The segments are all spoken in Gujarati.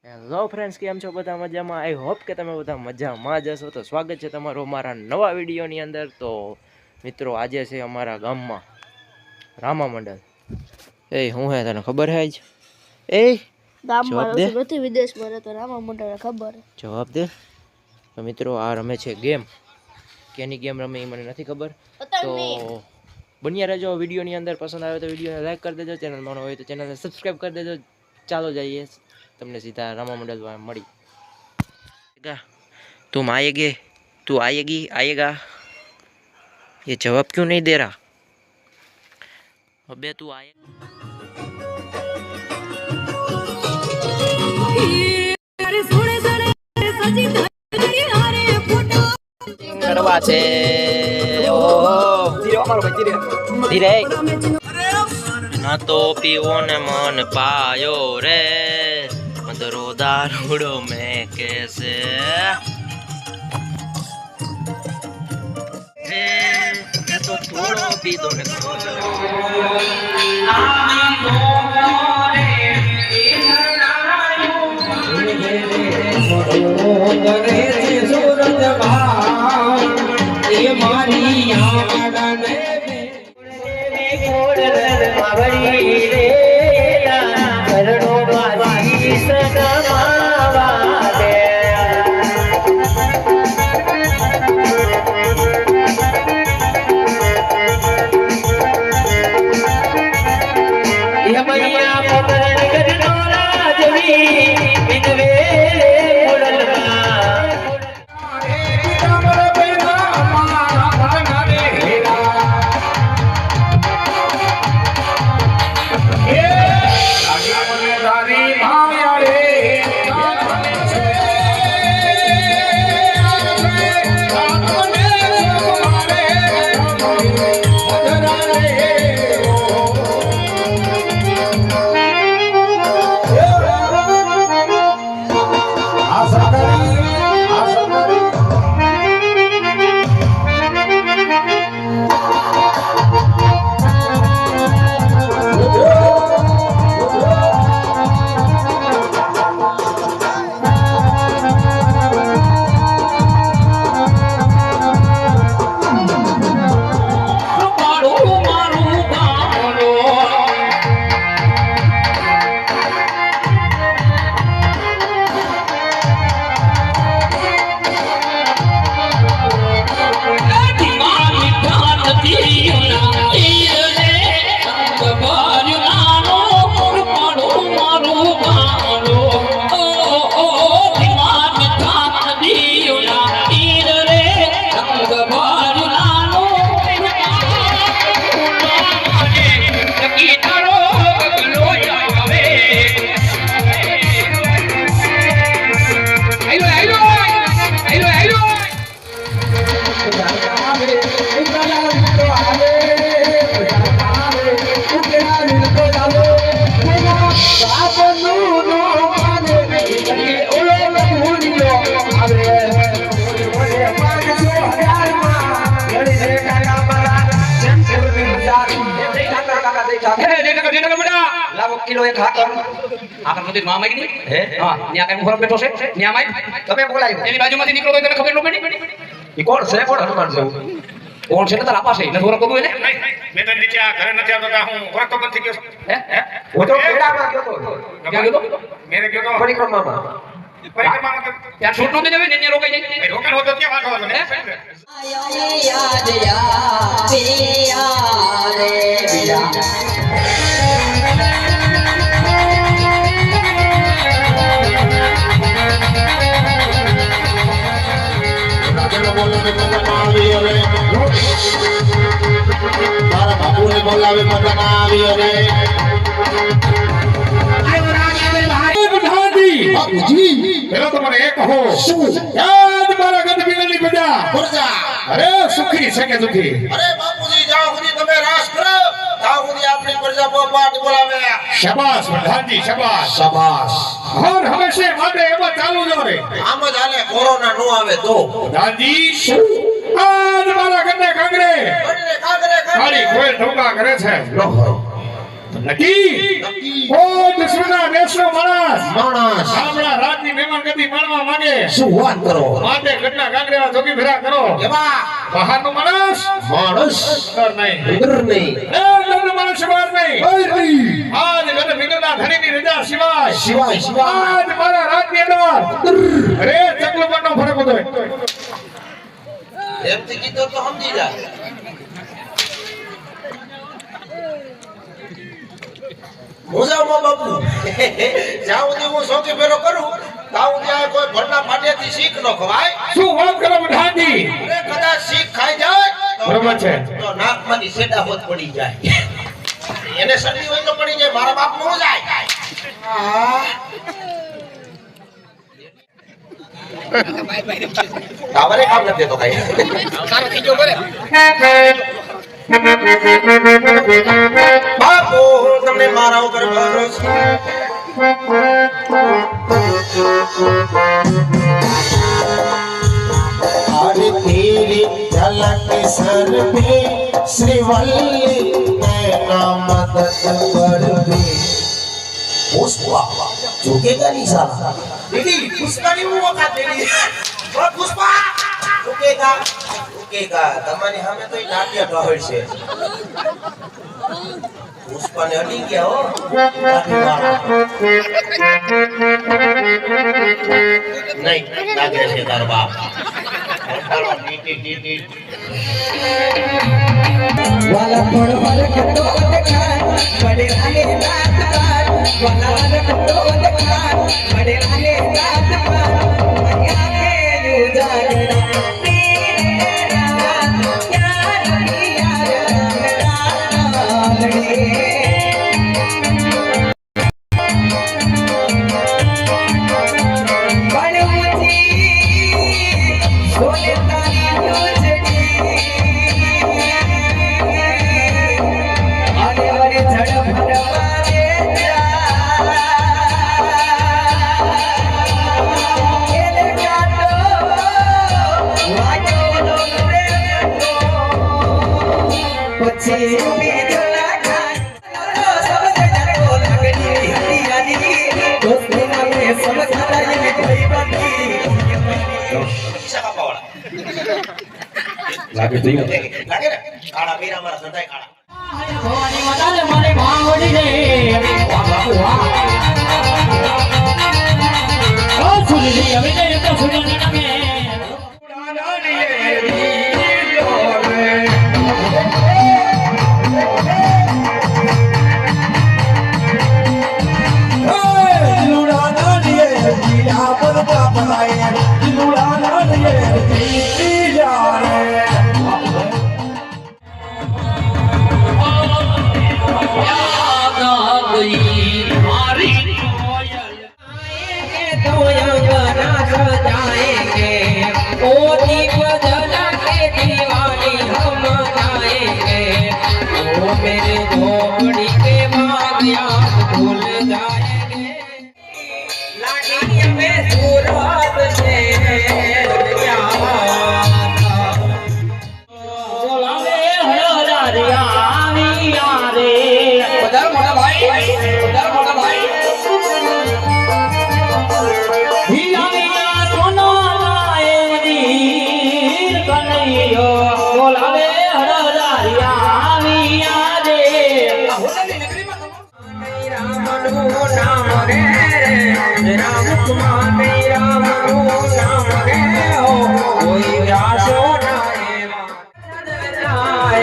હેલો ફ્રેન્ડ્સ કેમ છો? બધા મજામાં? આઈ હોપ કે તમે બધા મજામાં જ હશો. તો સ્વાગત છે તમારું અમારા નવા વિડીયોની અંદર. તો મિત્રો આજે છે અમારા ગામમાં રામા મંડળ. એ હું હે તને ખબર હે જ? એ ગામમાં જવાબ દે. નથી વિદેશમાં રહેતો રામા મંડળ ખબર. જવાબ દે. તો મિત્રો આ રમે છે ગેમ. કેની ગેમ રમે એ મને નથી ખબર. તો બન્યા રહેજો વિડીયોની અંદર. પસંદ આવે તો વિડીયોને લાઈક કરી દેજો. ચેનલમાં ન હોય તો ચેનલને સબસ્ક્રાઈબ કરી દેજો. ચાલો જઈએ. તમને સીધા રામા મંડળ મળી तुम आएगे तू आएगी आएगा ये जवाब क्यों नहीं दे रहा अबे तू आए કરવા છે ઓહો ધીરે ના તો પીવો ને મન પાયો રે મદરો દારૂડો મેં કેસે તો થોડો પીધો ને લાવો કિલો એક હાકર હાકર મંદિરમાં માગી હે? હા ત્યાં કઈ મુખરમ બેઠો છે? ત્યાં માગ તમે બોલાયો. એની બાજુમાંથી નીકળો તો તને ખબર ન પડી. ઈ કોણ છે? કોણ હનુમાન છે? કોણ છે? ને તારા આપા છે. નથી ઓળખતો એને? મેં તો નીચે આ ઘરે નથી આવતો હું ઓળખતો પણ ગયો હે હે? હું તો પેડામાં ગયો તો. ક્યાં ગયો તો? મેરે ગયો તો. પરિક્રમામાં. પરિક્રમામાં તો ત્યાં છૂટ નહોતી દેવી ને ત્યાં રોકાઈ જાય ભાઈ રોકાણ હોતો ત્યાં વાંધો હતો ને. રાજાને બોલાવે મજામાં આવી હવે મારા બાપુને બોલાવે મજામાં આવી હવે બાપુજી પેલો તો મને કહો શું? યાદ મારા ગંદકીની પ્રજા. પ્રજા. અરે સુખી છે કે દુખી? અરે બાપુજી જ્યાં સુધી તમે રાસ કરો ત્યાં સુધી આપણી પ્રજા પોપાટ બોલાવે. શાબાશ પ્રધાનજી શાબાશ. શાબાશ. હર હંમેશે માટે એમાં ચાલુ જ રહે. આમ જ આને કોરોના નો આવે તો. પ્રધાનજી આજ મારા ગંદે કાંગરે અરે કાગરે કાગરે કોઈ ઢોકા કરે છે. લો નક્કી. કોઈ દુશ્મના દેશનો માણસ. માણસ. આપણા મહેમાન ગતિ માણવા માંગે. શું વાત કરો? માથે ઘટના કાંકરેવા જોગી ફેરા કરો. એમાં? બહારનો માણસ? માણસ? અંદર નહીં. ઉગ્ર નહીં. એ અંદરનો માણસ બહાર નહીં. આજ ઘર વિનોદા ધણીની રજા સિવાય. સિવાય સિવાય. આજ મારા રાજની અંદર અરે ચકલો પરનો ફરક હતો એમથી કીધું તો સમજી જા મુજામાં બાપુ. જ્યાં સુધી હું સોકી ફેરો કરું ત્યાં સુધી કોઈ ભરના ફાટ્યાથી શીખ ન ખવાય. શું વાત કરો બધાજી અરે કદાચ શીખ ખાઈ જાય બરોબર છે. તો નાકમાંથી સેડા હોત પડી જાય. એને સડી હોય તો પડી જાય મારા બાપ નો જાય. આ. ટાવરે કામ નથી તો કઈ. બાપુ તમને મારા ઉપર ભરોસો अरे तेरी झलक सर पे श्रीवल्ली नैना मदद कर दे પુષ્પા ઝુકેગા નહીં સાલા દીદી પુષ્પાની હું વખત દેડી ઓ પુષ્પા ઉકેગા? ઉકેગા. તમારી સામે તો નાટ્ય ઢોળ છે. પુષ્પાને અડી ગયા હો. નહીં લાગે છે તારો બાપ. વાલા લાગે થયું લાગે ને કાળા મીરા મારા સંતાય કાળા ભવાની માતાને મારે ભાંગોડી રે વાહ બાપુ વાહ ઓ સુનલી હવે તો સુનલી નમે तो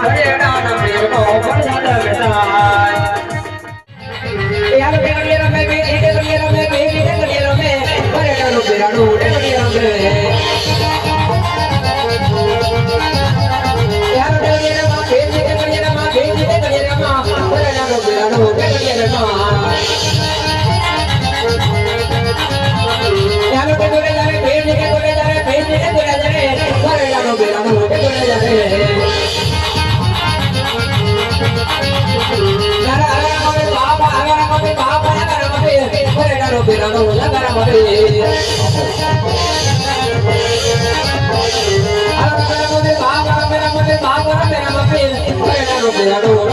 ઘરેડા ના મેળો પણ 来了我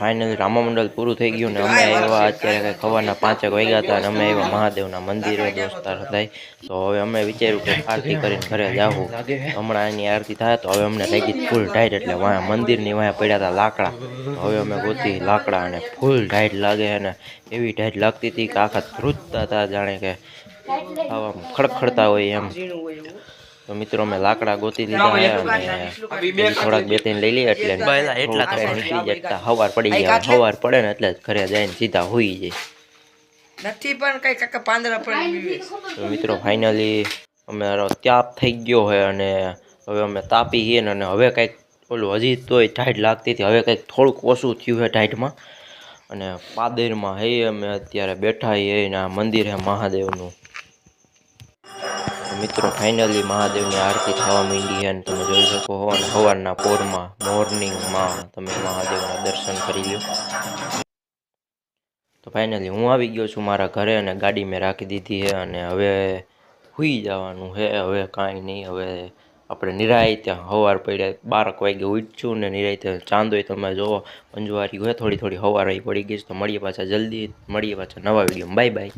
ફાઇનલી રામા મંડળ પૂરું થઈ ગયું ને અમે એવા અત્યારે કંઈ ખવાના પાંચેક વાગ્યા હતા અને અમે એવા મહાદેવના મંદિરે દોસ્તાર હતા. તો હવે અમે વિચાર્યું કે આરતી કરીને ઘરે જાવું હમણાં એની આરતી થાય તો હવે અમને લાગી ફૂલ ટાઈટ એટલે વાયા મંદિરની વાયા પડ્યા હતા લાકડા. હવે અમે ગોતી લાકડા અને ફૂલ ટાઈટ લાગે અને એવી ટાઈટ લાગતી હતી કે આખા ધ્રુજતા હતા જાણે કે આવા ખડખડતા હોય એમ. તો મિત્રો અમે લાકડા ગોતી લીધા અને થોડાક બે ત્રણ લઈ લઈએ એટલે એટલા તો નીકળી જતા હવાર પડી ગયા હવાર પડે ને એટલે ઘરે જઈને સીધા હોઈ જાય નથી પણ કઈ કાકા પાંદડા પડી તો મિત્રો ફાઇનલી અમે ત્યાપ થઈ ગયો હોય અને હવે અમે તાપી છીએ ને અને હવે કંઈક ઓલું હજી તોય ટાઈટ લાગતી હતી. હવે કંઈક થોડુંક ઓછું થયું છે ટાઈટમાં. અને પાદરમાં હે અમે અત્યારે બેઠા છીએ ને આ મંદિર છે મહાદેવનું. મિત્રો ફાઇનલી મહાદેવની આરતી થવા માંડી અને તમે જોઈ શકો હો અને સવારના પોરમાં, મોર્નિંગમાં તમે મહાદેવના દર્શન કરી લો તો ફાઇનલી હું આવી ગયો છું મારા ઘરે અને ગાડી મેં રાખી દીધી છે અને હવે સૂઈ જવાનું છે. હવે કાંઈ નહીં, હવે આપણે નિરાયતે સવાર પડ્યા, બારક વાગે ઉઠશું ને નિરાયતે ચાંદોય તમે જોવો અંજવારી હોય, થોડી થોડી સવાર પડી ગઈ તો મળીએ પાછા જલ્દી, મળીએ પાછા નવા વીડિયો બાય બાય.